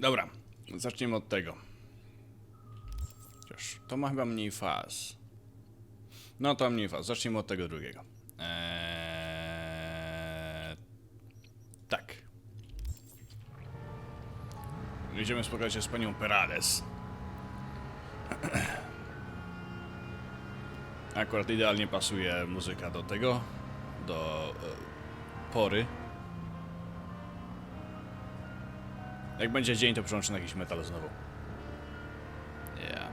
Dobra, zaczniemy od tego. Chociaż to ma chyba mniej faz. No to mniej faz. Zacznijmy od tego drugiego. Eee... Tak. Idziemy spotkać się z panią Perales. Akurat idealnie pasuje muzyka do tego, do e, pory. Jak będzie dzień, to przełączę na jakiś metal znowu. Yeah.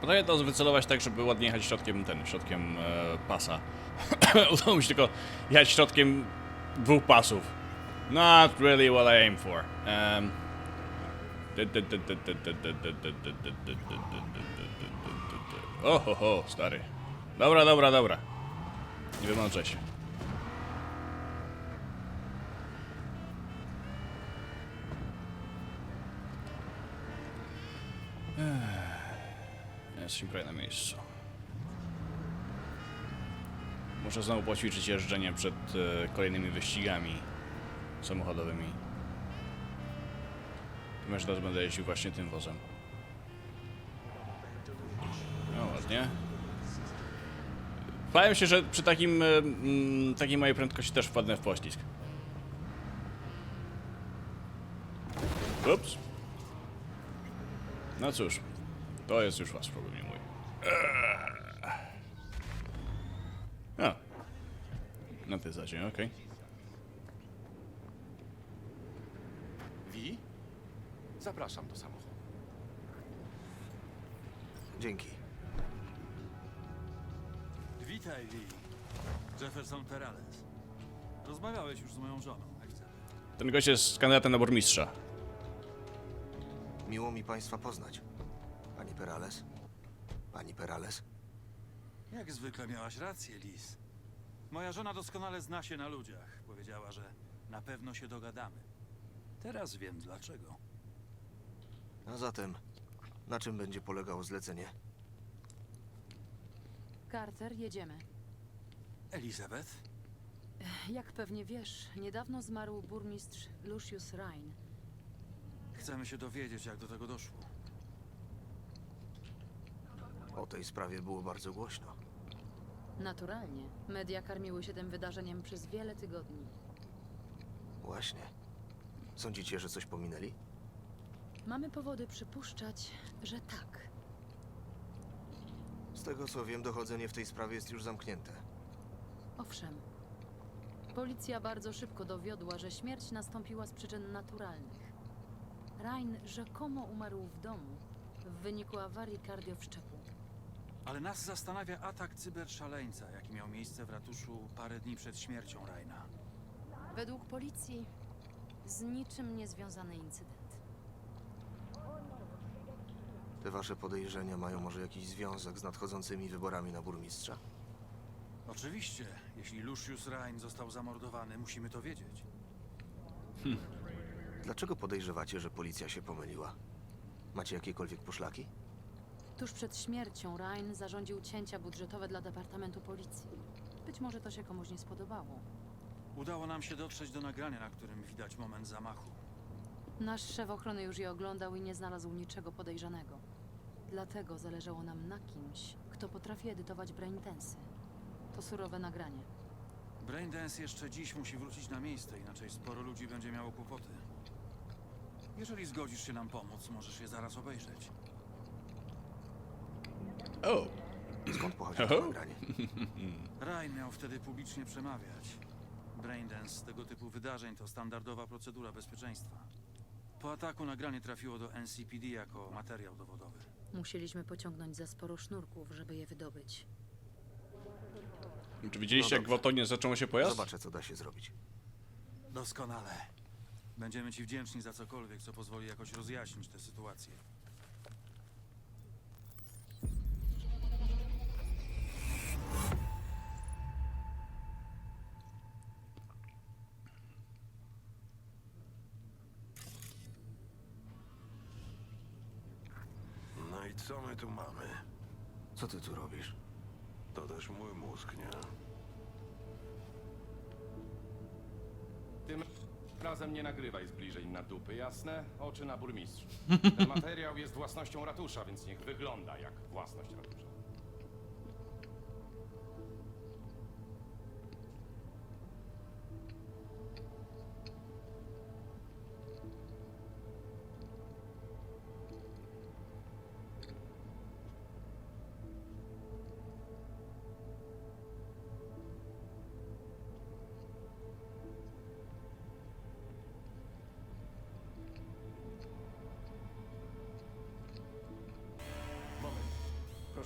Podaję to wycelować tak, żeby ładnie jechać środkiem ten, środkiem e, pasa. Udało mi się tylko jechać środkiem dwóch pasów. Not really what I aim for. Um, Oho, ho, stary. Dobra, dobra, dobra. Nie wymączę się. Prawie na miejscu. Muszę znowu poćwiczyć jeżdżenie przed e, kolejnymi wyścigami samochodowymi. Natomiast teraz będę jeździł właśnie tym wozem. No ładnie. Bałem się, że przy takim, e, takiej mojej prędkości też wpadnę w poślizg. Ups. No cóż, to jest już was problem, Eee. A. Na tej zasadzie, okej. Wi? Zapraszam do samochodu. Dzięki. Witaj, Lee. Jefferson Perales. Rozmawiałeś już z moją żoną, Elizabeth. Ten gość jest kandydatem na burmistrza. Miło mi Państwa poznać. Pani Perales? Pani Perales? Jak zwykle miałaś rację, Liz. Moja żona doskonale zna się na ludziach. Powiedziała, że na pewno się dogadamy. Teraz wiem dlaczego. A zatem, na czym będzie polegało zlecenie? Carter, jedziemy. Elizabeth? Jak pewnie wiesz, niedawno zmarł burmistrz Lucius Rhine. Chcemy się dowiedzieć, jak do tego doszło. O tej sprawie było bardzo głośno. Naturalnie. Media karmiły się tym wydarzeniem przez wiele tygodni. Właśnie. Sądzicie, że coś pominęli? Mamy powody przypuszczać, że tak. Z tego co wiem, dochodzenie w tej sprawie jest już zamknięte. Owszem. Policja bardzo szybko dowiodła, że śmierć nastąpiła z przyczyn naturalnych. Rhine rzekomo umarł w domu w wyniku awarii kardiowszczepu. Ale nas zastanawia atak cyberszaleńca, jaki miał miejsce w ratuszu parę dni przed śmiercią Raina. Według policji z niczym niezwiązany incydent. Te wasze podejrzenia mają może jakiś związek z nadchodzącymi wyborami na burmistrza? Oczywiście, jeśli Lucius Rain został zamordowany, musimy to wiedzieć. Dlaczego podejrzewacie, że policja się pomyliła? Macie jakiekolwiek poszlaki? Tuż przed śmiercią Ryan zarządził cięcia budżetowe dla Departamentu Policji. Być może to się komuś nie spodobało. Udało nam się dotrzeć do nagrania, na którym widać moment zamachu. Nasz szef ochrony już je oglądał i nie znalazł niczego podejrzanego. Dlatego zależało nam na kimś, kto potrafi edytować braintensy. To surowe nagranie. Braindance jeszcze dziś musi wrócić na miejsce, inaczej sporo ludzi będzie miało kłopoty. Jeżeli zgodzisz się nam pomóc, możesz je zaraz obejrzeć. O! Skąd pochodzi to Oho. nagranie? Ryan miał wtedy publicznie przemawiać. Braindance tego typu wydarzeń to standardowa procedura bezpieczeństwa. Po ataku nagranie trafiło do NCPD jako materiał dowodowy. Musieliśmy pociągnąć za sporo sznurków, żeby je wydobyć. Czy widzieliście, No jak gwałtownie zaczął się pojazd? Zobaczę, co da się zrobić. Doskonale. Będziemy ci wdzięczni za cokolwiek, co pozwoli jakoś rozjaśnić tę sytuację. No i co my tu mamy? Co ty tu robisz? To też mój mózg, nie? Razem nie nagrywaj zbliżeń na dupy, jasne? Oczy na burmistrzu. Ten materiał jest własnością ratusza, więc niech wygląda jak własność ratusza.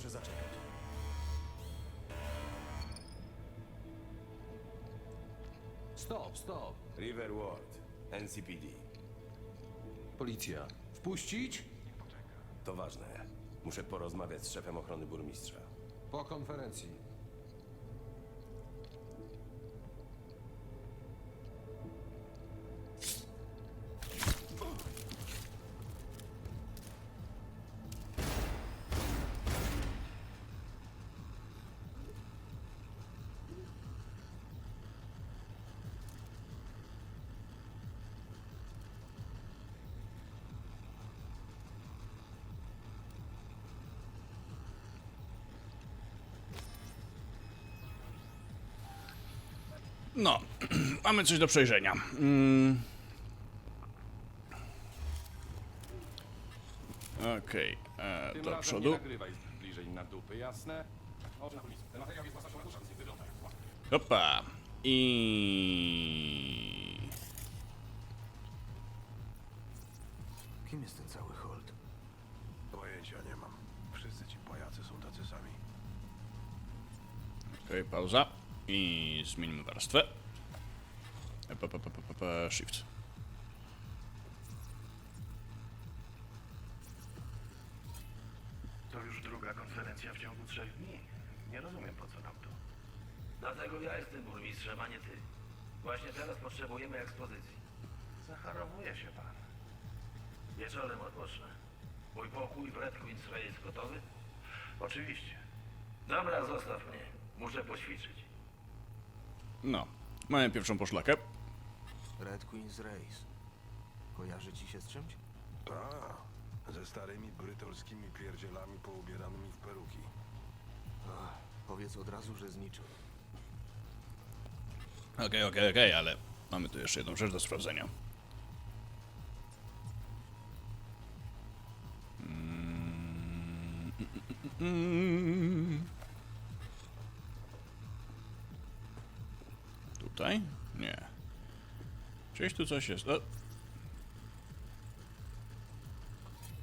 Proszę zaczekać. Stop, stop. River Ward, NCPD. Policja. Wpuścić? To ważne. Muszę porozmawiać z szefem ochrony burmistrza. Po konferencji. No, mamy coś do przejrzenia. Mm. Okej, e, Tym do razem przodu. Hopa. I... Kim jest ten cały hold? Pojęcia nie mam. Wszyscy ci pajacy są tacy sami. Okej, pauza. I zmienimy warstwę. E, Shift. To już druga konferencja w ciągu trzech dni. Nie rozumiem po co nam to. Dlatego ja jestem burmistrzem, a nie ty. Właśnie teraz potrzebujemy ekspozycji. Zacharowuje się pan. Wieczorem odpocznę. Mój pokój w Red Queen's Ray jest gotowy? Oczywiście. Dobra, zostaw mnie. Muszę poćwiczyć. No, mamy pierwszą poszlakę. Red Queen's Race. Kojarzy ci się z czymś? A, ze starymi brytolskimi pierdzielami poubieranymi w peruki. Ach, powiedz od razu, że z niczym. Okej, okej, okej, ale mamy tu jeszcze jedną rzecz do sprawdzenia. Mm, mm, mm. Tutaj? Nie. Gdzieś tu coś jest. O,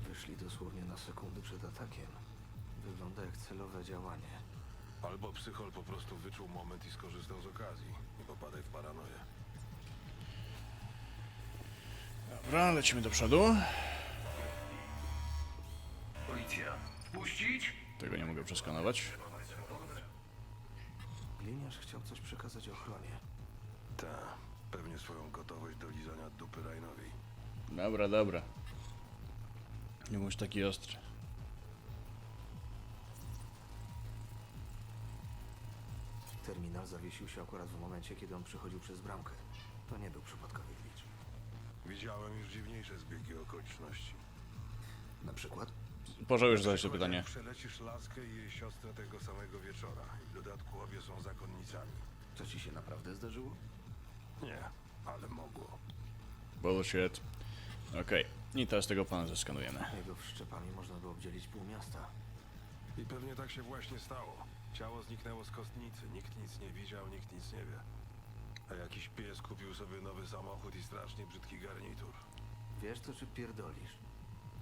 Wyszli dosłownie na sekundy przed atakiem. Wygląda jak celowe działanie. Albo psychol po prostu wyczuł moment i skorzystał z okazji. Nie popadaj w paranoję. dobra, lecimy do przodu. Policja. Wpuścić? Tego nie mogę przeskanować. Gliniarz chciał coś przekazać ochronie. Ta, pewnie swoją gotowość do lizania dupy Rainowi. Dobra, dobra. Nie bądź taki ostry. Terminal zawiesił się akurat w momencie, kiedy on przychodził przez bramkę. To nie był przypadkowy glitch. Widziałem już dziwniejsze zbiegi okoliczności. Na przykład? Pożałujesz zadać to pytanie. Przelecisz laskę i jej siostrę tego samego wieczora. I w dodatku obie są zakonnicami. Co ci się naprawdę zdarzyło? Nie, ale mogło. Bullshit. Okej, i teraz tego pana zeskanujemy. Jego wszczepami można by obdzielić pół miasta. I pewnie tak się właśnie stało. Ciało zniknęło z kostnicy. Nikt nic nie widział, nikt nic nie wie. A jakiś pies kupił sobie nowy samochód i strasznie brzydki garnitur. Wiesz to, czy pierdolisz?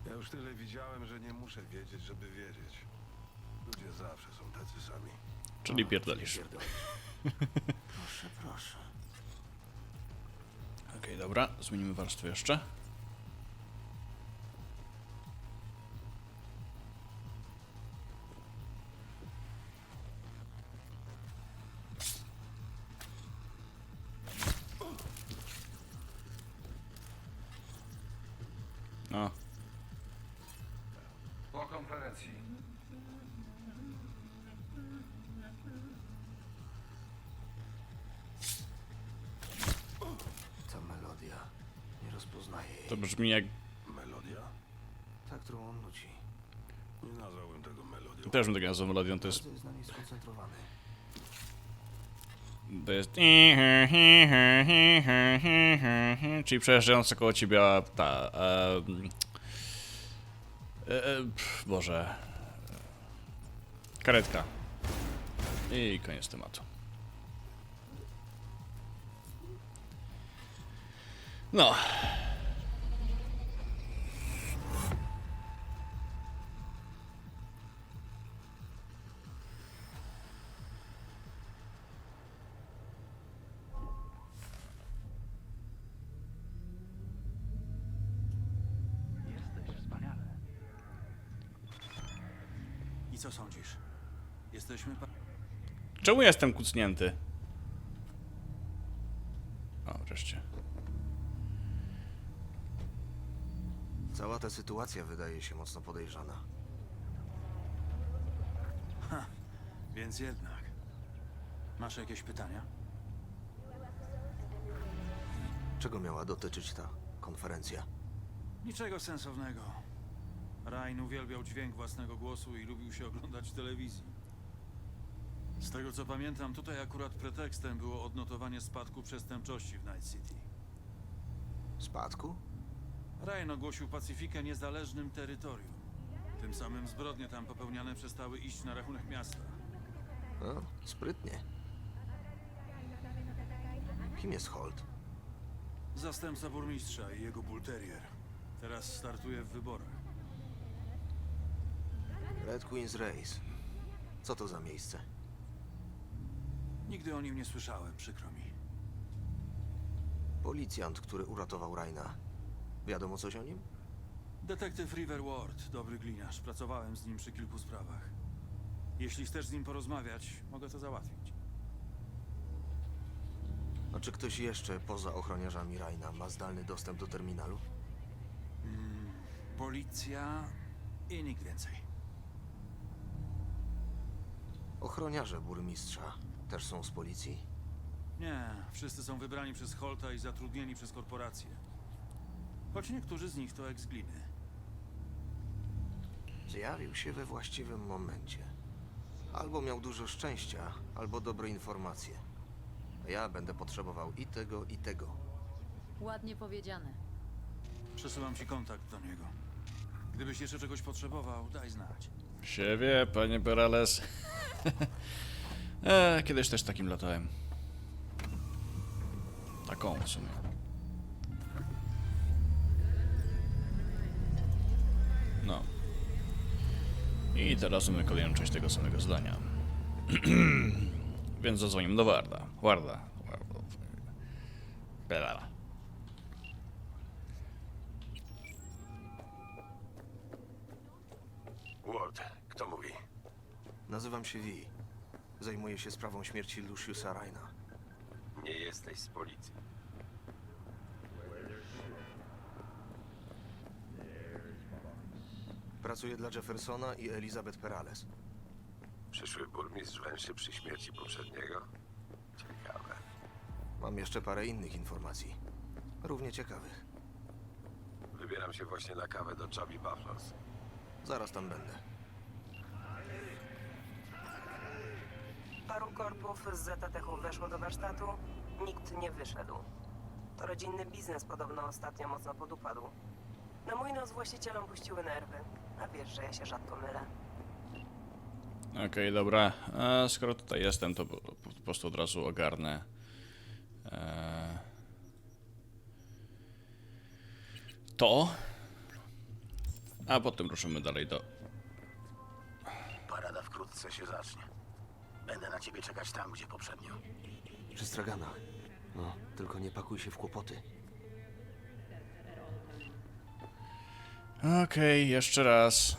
Ja już tyle widziałem, że nie muszę wiedzieć, żeby wiedzieć. Ludzie zawsze są tacy sami. Czyli pierdolisz. Pierdolisz. proszę, proszę. Dobra, zmienimy warstwę jeszcze. Brzmi jak... Melodia? Ta, którą on nuci. Nie nazwałbym tego melodią. Też bym tego nazwał melodią, to jest... Każdy jest na niej skoncentrowany. To jest... Czyli przejeżdżająca koło ciebie ta... E, e, pff, Boże... Karetka. I koniec tematu. No. Co sądzisz? Jesteśmy pa... Czemu jestem kucnięty? O, wreszcie. Cała ta sytuacja wydaje się mocno podejrzana. Więc jednak. Masz jakieś pytania? Czego miała dotyczyć ta konferencja? Niczego sensownego. Ryan uwielbiał dźwięk własnego głosu i lubił się oglądać telewizji. Z tego co pamiętam, tutaj akurat pretekstem było odnotowanie spadku przestępczości w Night City. Spadku? Ryan ogłosił Pacyfikę niezależnym terytorium. Tym samym zbrodnie tam popełniane przestały iść na rachunek miasta. No, sprytnie. Kim jest Holt? Zastępca burmistrza i jego bull terrier. Teraz startuje w wyborach. Red Queen's Race. Co to za miejsce? Nigdy o nim nie słyszałem, przykro mi. Policjant, który uratował Raina. Wiadomo coś o nim? Detektyw River Ward, dobry gliniarz. Pracowałem z nim przy kilku sprawach. Jeśli chcesz z nim porozmawiać, mogę to załatwić. A czy ktoś jeszcze poza ochroniarzami Raina ma zdalny dostęp do terminalu? Policja i nikt więcej. Ochroniarze burmistrza też są z policji? Nie, wszyscy są wybrani przez Holta i zatrudnieni przez korporacje. Choć niektórzy z nich to ex-gliny. Zjawił się we właściwym momencie. Albo miał dużo szczęścia, albo dobre informacje. A ja będę potrzebował i tego, i tego. Ładnie powiedziane. Przesyłam ci kontakt do niego. Gdybyś jeszcze czegoś potrzebował, daj znać. Się wie, panie Perales. E, kiedyś też takim latałem. Taką w sumie. No. I teraz mamy kolejną część tego samego zdania. Więc zadzwonimy do Warda. Warda. Warda. Ward? Nazywam się Vi. Zajmuję się sprawą śmierci Luciusa Raina. Nie jesteś z policji. Pracuję dla Jeffersona i Elizabeth Perales. Przyszły burmistrz węszy przy śmierci poprzedniego? Ciekawe. Mam jeszcze parę innych informacji. Równie ciekawych. Wybieram się właśnie na kawę do Chubby Buffaloes. Zaraz tam będę. Paru korpów z ZTH weszło do warsztatu, nikt nie wyszedł. To rodzinny biznes podobno ostatnio mocno podupadł. Na mój nos właścicielom puściły nerwy, a wiesz, że ja się rzadko mylę. Okej, dobra. A skoro tutaj jestem, to po, po prostu od razu ogarnę. E, to. A potem ruszymy dalej do. Parada wkrótce się zacznie. Będę na ciebie czekać tam, gdzie poprzednio. Przy straganach. No, tylko nie pakuj się w kłopoty. Okej, jeszcze raz.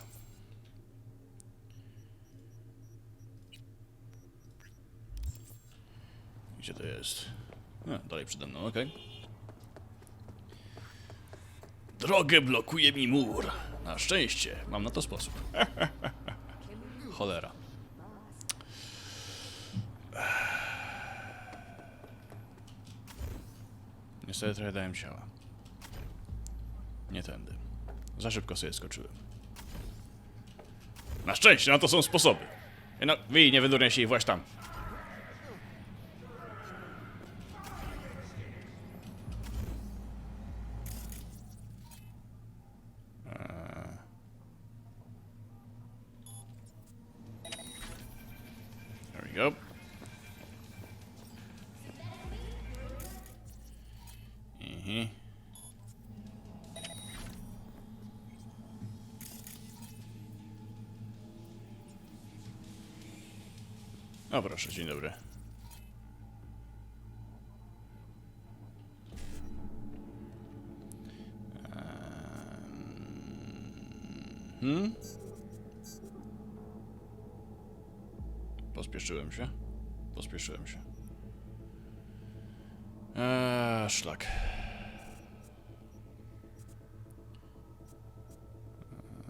Gdzie to jest? A, dalej przede mną, okej. Drogę blokuje mi mur. Na szczęście, mam na to sposób. Cholera. Niestety trochę dałem ciała. Nie tędy. Za szybko sobie skoczyłem. Na szczęście, na to są sposoby. No, wy nie wydurnia się i właśnie tam. O proszę, dzień dobry. Hmm? Pospieszyłem się. Pospieszyłem się. Eee, szlak.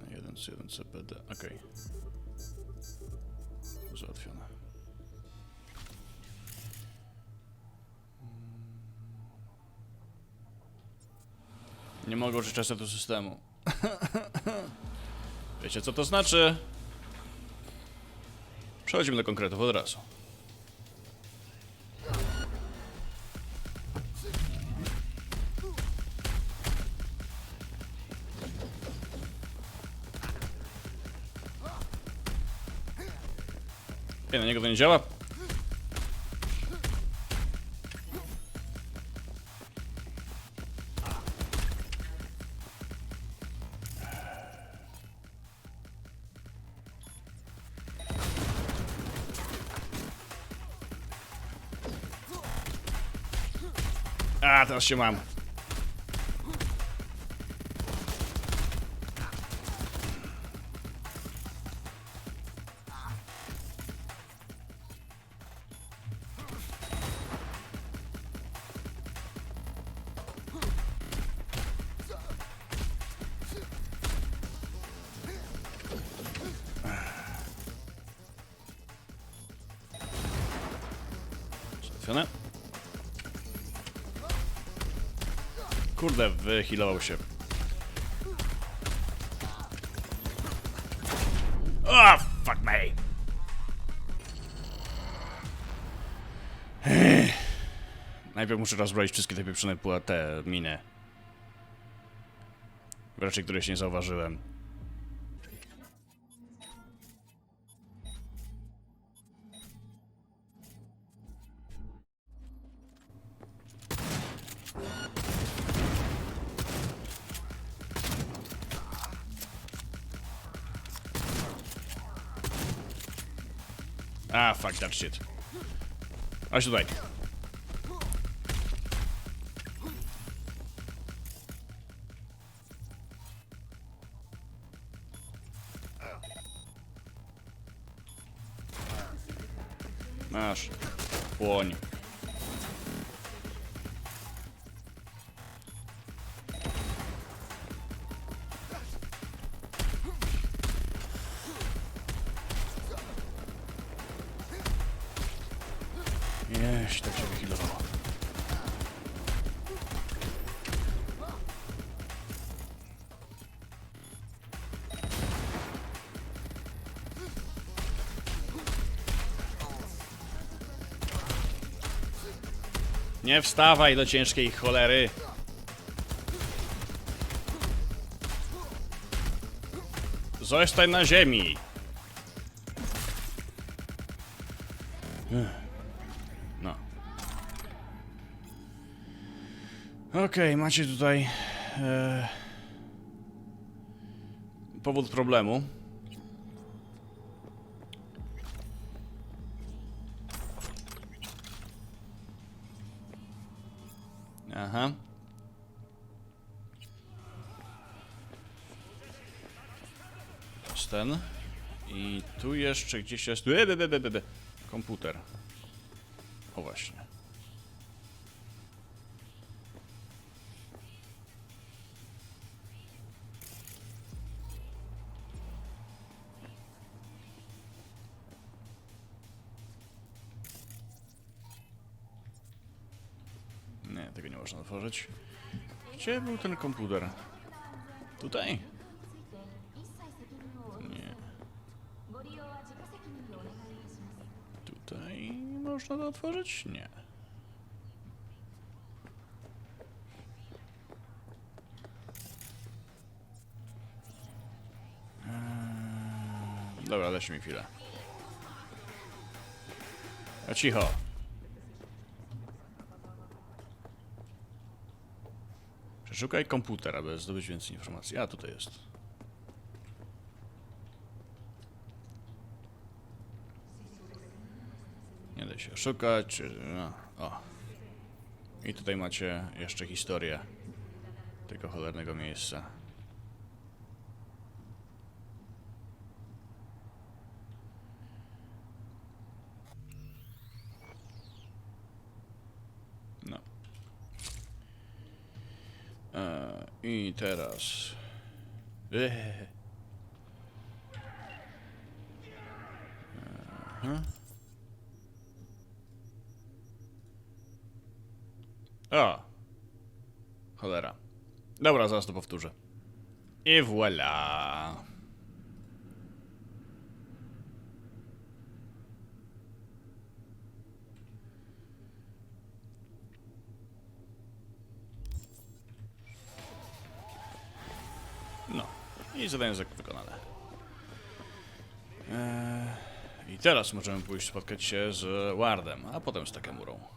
Eee, Jeden z jeden CPD. Okej. Załatwione. Nie mogę użyć resetu systemu. Wiecie co to znaczy? Przechodzimy do konkretów od razu. Nie, na niego to nie działa. A, teraz się mam. Kurde, wyhealował się. O, fuck me! Najpierw muszę rozbroić wszystkie te pieprzone te miny. Raczej któreś nie zauważyłem. Shit. Chodź tutaj. Masz. Płoń. Nie wstawaj do ciężkiej cholery. Zostań na ziemi. No. Okej, macie tutaj e, powód problemu. Aha. Ten. I tu jeszcze gdzieś jest. Komputer. O właśnie. Można otworzyć. Gdzie był ten komputer? Tutaj? Nie. Tutaj można to otworzyć? Nie. Eee, Dobra, dajcie mi chwilę. A cicho. Przeszukaj komputer, aby zdobyć więcej informacji. A, tutaj jest. Nie da się szukać. No, o. I tutaj macie jeszcze historię tego cholernego miejsca. No. E, I teraz. Aha. O! Cholera. Dobra, zaraz to powtórzę. I voilà. No. I zadanie wykonane. Eee, I teraz możemy pójść spotkać się z Wardem, a potem z Takemurą.